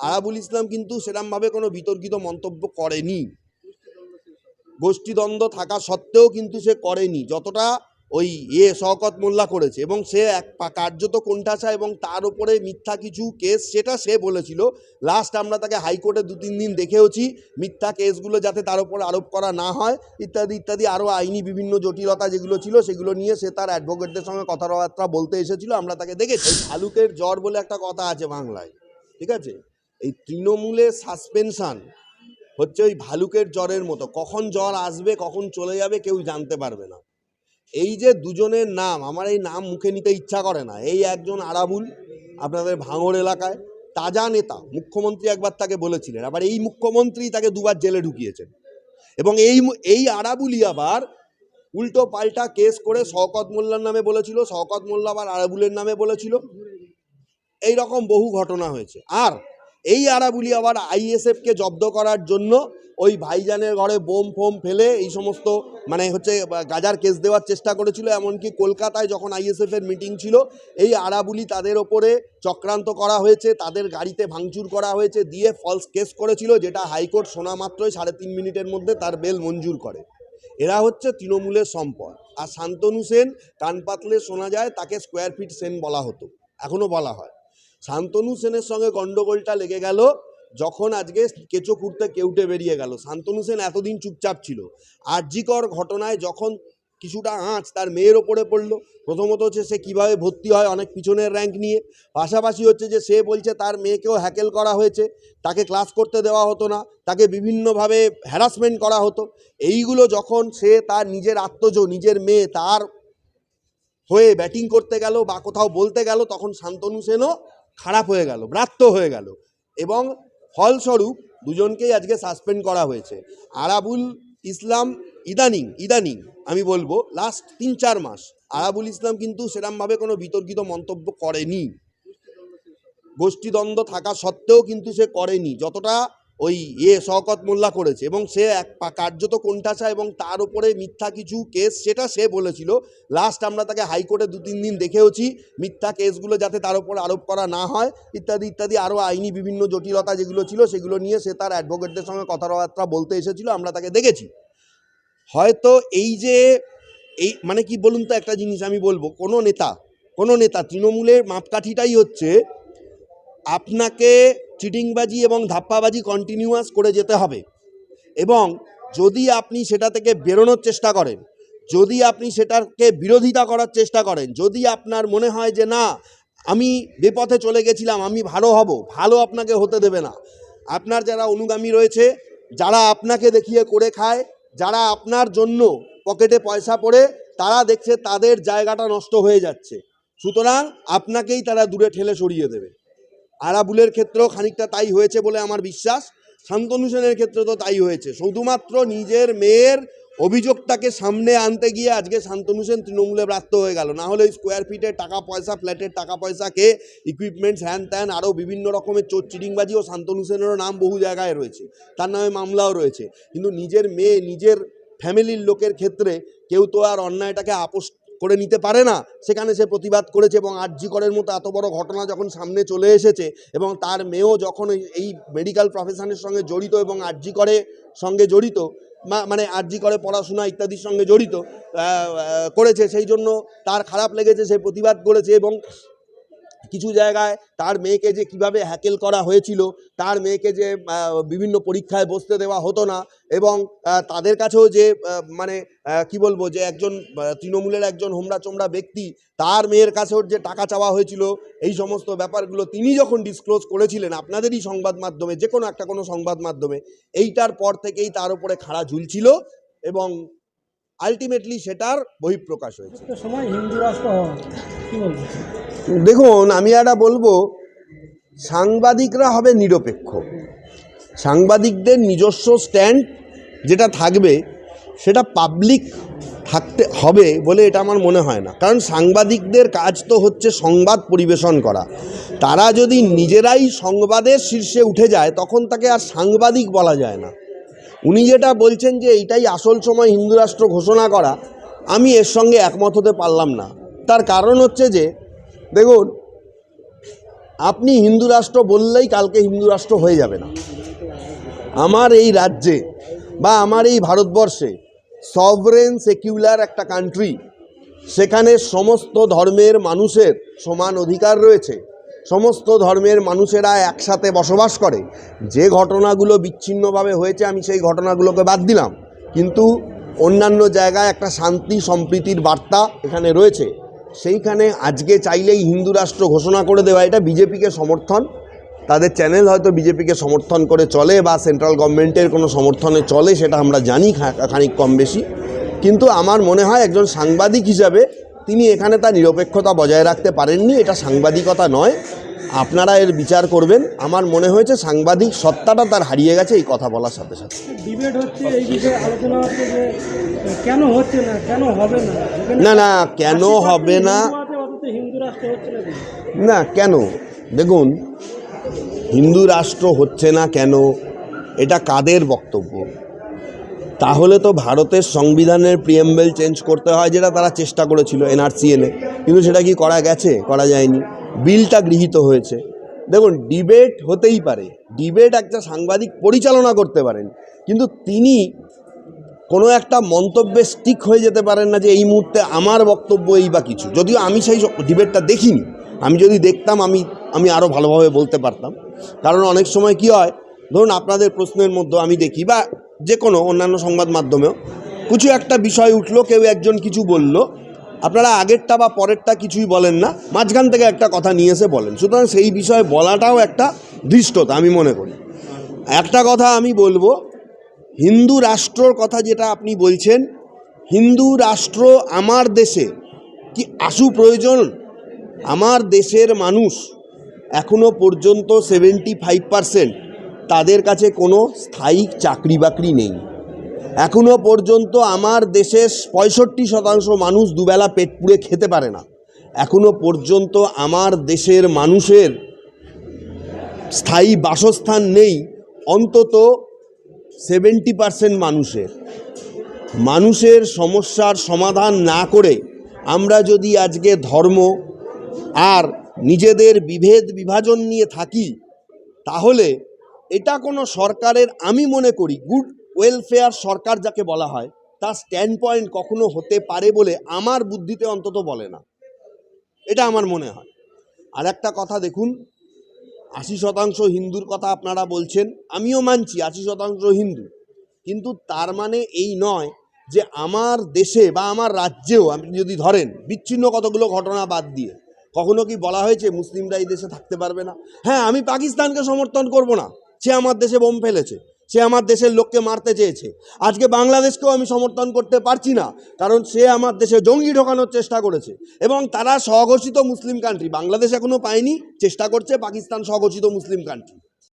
আরাবুল ইসলাম কিন্তু সেরমভাবে কোনো বিতর্কিত মন্তব্য করেনি। গোষ্ঠীদ্বন্দ্ব থাকা সত্ত্বেও কিন্তু সে করেনি, যতটা ওই এ শওকত মোল্লা করেছে। এবং সে এক কার্যত কোণঠাসা এবং তার উপরে মিথ্যা কিছু কেস, সেটা সে বলেছিল। লাস্ট আমরা তাকে হাইকোর্টে দু তিন দিন দেখেওছি, মিথ্যা কেসগুলো যাতে তার উপর আরোপ করা না হয়, ইত্যাদি ইত্যাদি আরও আইনি বিভিন্ন জটিলতা যেগুলো ছিল, সেগুলো নিয়ে সে তার অ্যাডভোকেটদের সঙ্গে কথাবার্তা বলতে এসেছিল। আমরা তাকে দেখেছি। ভালুকের জ্বর বলে একটা কথা আছে বাংলায়। ঠিক আছে? এই তৃণমূলের সাসপেনশান হচ্ছে ওই ভালুকের জ্বরের মতো। কখন জ্বর আসবে, কখন চলে যাবে কেউ জানতে পারবে না। এই যে দুজনের নাম, আমার এই নাম মুখে নিতে ইচ্ছা করে না। এই একজন আরাবুল, আপনাদের ভাঙড় এলাকায়, তাজা নেতা, মুখ্যমন্ত্রী একবার তাকে বলেছিলেন। আবার এই মুখ্যমন্ত্রী তাকে দুবার জেলে ঢুকিয়েছেন। এবং এই এই আরাবুলই আবার উল্টো পাল্টা কেস করে শওকত মোল্লার নামে বলেছিল, শওকত মোল্লা আবার আরাবুলের নামে বলেছিল। এই রকম বহু ঘটনা হয়েছে। আর এই আরাবুলি আবার আইএসএফকে জব্দ করার জন্য ওই ভাইজানের ঘরে বোম ফোম ফেলে এই সমস্ত মানে হচ্ছে গাজার কেস দেওয়ার চেষ্টা করেছিল। এমনকি কলকাতায় যখন আইএসএফ এর মিটিং ছিল, এই আরাবুলি তাদের ওপরে চক্রান্ত করা হয়েছে, তাদের গাড়িতে ভাঙচুর করা হয়েছে, দিয়ে ফলস কেস করেছিল, যেটা হাইকোর্ট শোনা মাত্রই সাড়ে তিন মিনিটের মধ্যে তার বেল মঞ্জুর করে। এরা হচ্ছে তৃণমূলের সম্পদ। আর শান্তনু সেন কান পাতলে শোনা যায়, তাকে স্কোয়ার ফিট সেন বলা হতো। এখনও বলা হয়। শান্তনু সেনের সঙ্গে গন্ডগোলটা লেগে গেল, যখন আজকে কেঁচো খুঁড়তে কেউটে বেরিয়ে গেল। শান্তনু সেন এতদিন চুপচাপ ছিল। আর্যিকর ঘটনায় যখন কিছুটা আঁচ তার মেয়ের ওপরে পড়ল, প্রথমত হচ্ছে সে কীভাবে ভর্তি হয় অনেক পিছনের র্যাঙ্ক নিয়ে, পাশাপাশি হচ্ছে যে সে বলছে তার মেয়েকেও হ্যাকেল করা হয়েছে, তাকে ক্লাস করতে দেওয়া হতো না, তাকে বিভিন্নভাবে হ্যারাসমেন্ট করা হতো। এইগুলো যখন সে তার নিজের আত্মজ, নিজের মেয়ে তার হয়ে ব্যাটিং করতে গেল বা কোথাও বলতে গেল, তখন শান্তনু সেনও খারাপ হয়ে গেল, ব্রাত্য হয়ে গেল। এবং ফলস্বরূপ দুজনকেই আজকে সাসপেন্ড করা হয়েছে। আরাবুল ইসলাম ইদানিং ইদানিং আমি বলব লাস্ট তিন চার মাস আরাবুল ইসলাম কিন্তু সেরমভাবে কোনো বিতর্কিত মন্তব্য করেনি। গোষ্ঠীদ্বন্দ্ব থাকা সত্ত্বেও কিন্তু সে করেনি। যতটা ওই ইয়ে শওকত মোল্লা করেছে এবং সে এক কার্যত কোণঠাসা এবং তার উপরে মিথ্যা কিছু কেস সেটা সে বলেছিল। লাস্ট আমরা তাকে হাইকোর্টে দু তিন দিন দেখেওছি, মিথ্যা কেসগুলো যাতে তার উপর আরোপ করা না হয়, ইত্যাদি ইত্যাদি আরও আইনি বিভিন্ন জটিলতা যেগুলো ছিল সেগুলো নিয়ে সে তার অ্যাডভোকেটদের সঙ্গে কথাবার্তা বলতে এসেছিল, আমরা তাকে দেখেছি। হয়তো এই যে, এই মানে কি বলুন তো একটা জিনিস আমি বলব, কোনো নেতা কোনো নেতা তৃণমূলের মাপকাঠিটাই হচ্ছে আপনাকে চিটিংবাজি এবং ধাপ্পাবাজি কন্টিনিউয়াস করে যেতে হবে। এবং যদি আপনি সেটা থেকে বেরোনোর চেষ্টা করেন, যদি আপনি সেটাকে বিরোধিতা করার চেষ্টা করেন, যদি আপনার মনে হয় যে, না, আমি বেপথে চলে গেছিলাম, আমি ভালো হব, ভালো আপনাকে হতে দেবে না। আপনার যারা অনুগামী রয়েছে, যারা আপনাকে দেখিয়ে করে খায়, যারা আপনার জন্য পকেটে পয়সা পড়ে, তারা দেখছে তাদের জায়গাটা নষ্ট হয়ে যাচ্ছে। সুতরাং আপনাকেই তারা দূরে ঠেলে সরিয়ে দেবে। আরাবুলের ক্ষেত্রেও খানিকটা তাই হয়েছে বলে আমার বিশ্বাস, শান্তনু সেনের ক্ষেত্রে তো তাই হয়েছে। শুধুমাত্র নিজের মেয়ের অভিযোগটাকে সামনে আনতে গিয়ে আজকে শান্তনু সেন তৃণমূলে ব্রাত্য হয়ে গেল। না হলে স্কোয়ার ফিটের টাকা পয়সা ফ্ল্যাটের টাকা পয়সাকে ইকুইপমেন্টস হ্যান ত্যান আরও বিভিন্ন রকমের চোর চিটিংবাজি ও শান্তনু সেনেরও নাম বহু জায়গায় রয়েছে। তার নামে মামলাও রয়েছে। কিন্তু নিজের মেয়ে, নিজের ফ্যামিলির লোকের ক্ষেত্রে কেউ তো আর অন্যায়টাকে আপোষ করে নিতে পারে না। সেখানে সে প্রতিবাদ করেছে এবং আর্যিকরের করের মতো এত বড় ঘটনা যখন সামনে চলে এসেছে এবং তার মেয়েও যখন এই- মেডিকেল প্রফেশনের সঙ্গে জড়িত এবং আর্যিকরে করে সঙ্গে জড়িত মানে আর্জি করে পড়াশোনা ইত্যাদির সঙ্গে জড়িত করেছে, সেই জন্য তার খারাপ লেগেছে, সে প্রতিবাদ করেছে এবং কিছু জায়গায় তার মেয়েকে যে কীভাবে হ্যাকেল করা হয়েছিল, তার মেয়েকে যে বিভিন্ন পরীক্ষায় বসতে দেওয়া হতো না এবং তাদের কাছেও যে মানে কি বলব যে একজন তৃণমূলের একজন হোমরা চোমরা ব্যক্তি, তার মেয়ের কাছেও যে টাকা চাওয়া হয়েছিল, এই সমস্ত ব্যাপারগুলো তিনি যখন ডিসক্লোজ করেছিলেন আপনাদেরই সংবাদ মাধ্যমে যে কোনো একটা কোনো সংবাদ মাধ্যমে, এইটার পর থেকেই তার উপরে খাড়া ঝুলছিল এবং আলটিমেটলি সেটার বহিঃপ্রকাশ হয়েছে। দেখুন আমি একটা বলব সাংবাদিকরা হবে নিরপেক্ষ। সাংবাদিকদের নিজস্ব স্ট্যান্ড যেটা থাকবে সেটা পাবলিক থাকতে হবে বলে এটা আমার মনে হয় না। কারণ সাংবাদিকদের কাজ তো হচ্ছে সংবাদ পরিবেশন করা। তারা যদি নিজেরাই সংবাদের শীর্ষে উঠে যায় তখন তাকে আর সাংবাদিক বলা যায় না। উনি যেটা বলছেন যে এইটাই আসল সময় হিন্দু রাষ্ট্র ঘোষণা করা, আমি এর সঙ্গে একমত হতে পারলাম না। তার কারণ হচ্ছে যে, দেখুন, আপনি হিন্দু রাষ্ট্র বললেই কালকে হিন্দু রাষ্ট্র হয়ে যাবে না। আমার এই রাজ্যে বা আমার এই ভারতবর্ষে সভরেন সেকিউলার একটা কান্ট্রি সেখানে সমস্ত ধর্মের মানুষের সমান অধিকার রয়েছে। সমস্ত ধর্মের মানুষেরা একসাথে বসবাস করে। যে ঘটনাগুলো বিচ্ছিন্নভাবে হয়েছে, আমি সেই ঘটনাগুলোকে বাদ দিলাম। কিন্তু অন্যান্য জায়গায় একটা শান্তি সম্প্রীতির বার্তা এখানে রয়েছে। সেইখানে আজকে চাইলেই হিন্দু রাষ্ট্র ঘোষণা করে দেওয়া, এটা বিজেপিকে সমর্থন। তাদের চ্যানেল হয়তো বিজেপিকে সমর্থন করে চলে বা সেন্ট্রাল গভর্নমেন্টের কোনো সমর্থনে চলে, সেটা আমরা জানি খানিক কম বেশি। কিন্তু আমার মনে হয় একজন সাংবাদিক হিসাবে তিনি এখানে তার নিরপেক্ষতা বজায় রাখতে পারেননি এটা সাংবাদিকতা নয়। আপনারা এর বিচার করবেন। আমার মনে হয়েছে সাংবাদিক সত্তাটা তার হারিয়ে গেছে এই কথা বলার সাথে সাথে। ডিবেট হচ্ছে এই বিষয়ে আলোচনা হচ্ছে যে কেন হচ্ছে না কেন হবে না? না না কেন হবে না? না কেন? দেখুন হিন্দু রাষ্ট্র হচ্ছে না কেন? এটা কাদের বক্তব্য? তাহলে তো ভারতের সংবিধানের প্রিএম্বেল চেঞ্জ করতে হয়, যেটা তারা চেষ্টা করেছিল এনআরসি এনে কিন্তু সেটা কি করা গেছে? করা যায়নি। বিলটা গৃহীত হয়েছে। দেখুন ডিবেট হতেই পারে। ডিবেট একটা সাংবাদিক পরিচালনা করতে পারেন, কিন্তু তিনি কোনো একটা মন্তব্যে স্টিক হয়ে যেতে পারেন না যে এই মুহূর্তে আমার বক্তব্য এই বা কিছু। যদিও আমি সেই ডিবেটটা দেখিনি। আমি যদি দেখতাম, আমি আমি আরও ভালোভাবে বলতে পারতাম। কারণ অনেক সময় কি হয়, ধরুন আপনাদের প্রশ্নের মধ্যে আমি দেখি বা যে কোনো অন্যান্য সংবাদ মাধ্যমেও। কিছু একটা বিষয় উঠল, কেউ একজন কিছু বলল। আপনারা আগেরটা বা পরেরটা কিছুই বলেন না, মাঝখান থেকে একটা কথা নিয়ে এসে বলেন। সুতরাং সেই বিষয়ে বলাটাও একটা ধৃষ্টতা, আমি মনে করি। একটা কথা আমি বলব, হিন্দু রাষ্ট্রর কথা যেটা আপনি বলছেন, হিন্দু রাষ্ট্র আমার দেশে কি আশু প্রয়োজন? আমার দেশের মানুষ এখনও পর্যন্ত সেভেন্টি ফাইভ পারসেন্ট তাদের কাছে কোনো স্থায়ী চাকরি বাকরি নেই। এখনও পর্যন্ত আমার দেশের পঁয়ষট্টি শতাংশ মানুষ দুবেলা পেট পুড়ে খেতে পারে না। এখনও পর্যন্ত আমার দেশের মানুষের স্থায়ী বাসস্থান নেই, অন্তত সেভেন্টি পার্সেন্ট মানুষের। মানুষের সমস্যার সমাধান না করে আমরা যদি আজকে ধর্ম আর নিজেদের বিভেদ বিভাজন নিয়ে থাকি, তাহলে এটা কোনো সরকারের, আমি মনে করি গুড ওয়েলফেয়ার সরকার যাকে বলা হয়, তার স্ট্যান্ড পয়েন্ট কখনো হতে পারে বলে আমার বুদ্ধিতে অন্তত বলে না। এটা আমার মনে হয়। আর একটা কথা দেখুন, আশি শতাংশ হিন্দুর কথা আপনারা বলছেন, আমিও মানছি আশি শতাংশ হিন্দু। কিন্তু তার মানে এই নয় যে আমার দেশে বা আমার রাজ্যেও, আপনি যদি ধরেন, বিচ্ছিন্ন কতগুলো ঘটনা বাদ দিয়ে, কখনো কি বলা হয়েছে মুসলিমরা এই দেশে থাকতে পারবে না? হ্যাঁ আমি পাকিস্তানকে সমর্থন করব না। সে আমার দেশে বোম ফেলেছে, সে আমার দেশের লোককে মারতে চেয়েছে। আজকে বাংলাদেশকেও আমি সমর্থন করতে পারছি না, কারণ সে আমার দেশে জঙ্গি ঢোকানোর চেষ্টা করেছে এবং তারা স্বঘোষিত মুসলিম কান্ট্রি বাংলাদেশ এখনও পায়নি, চেষ্টা করছে পাকিস্তান স্বঘোষিত মুসলিম কান্ট্রি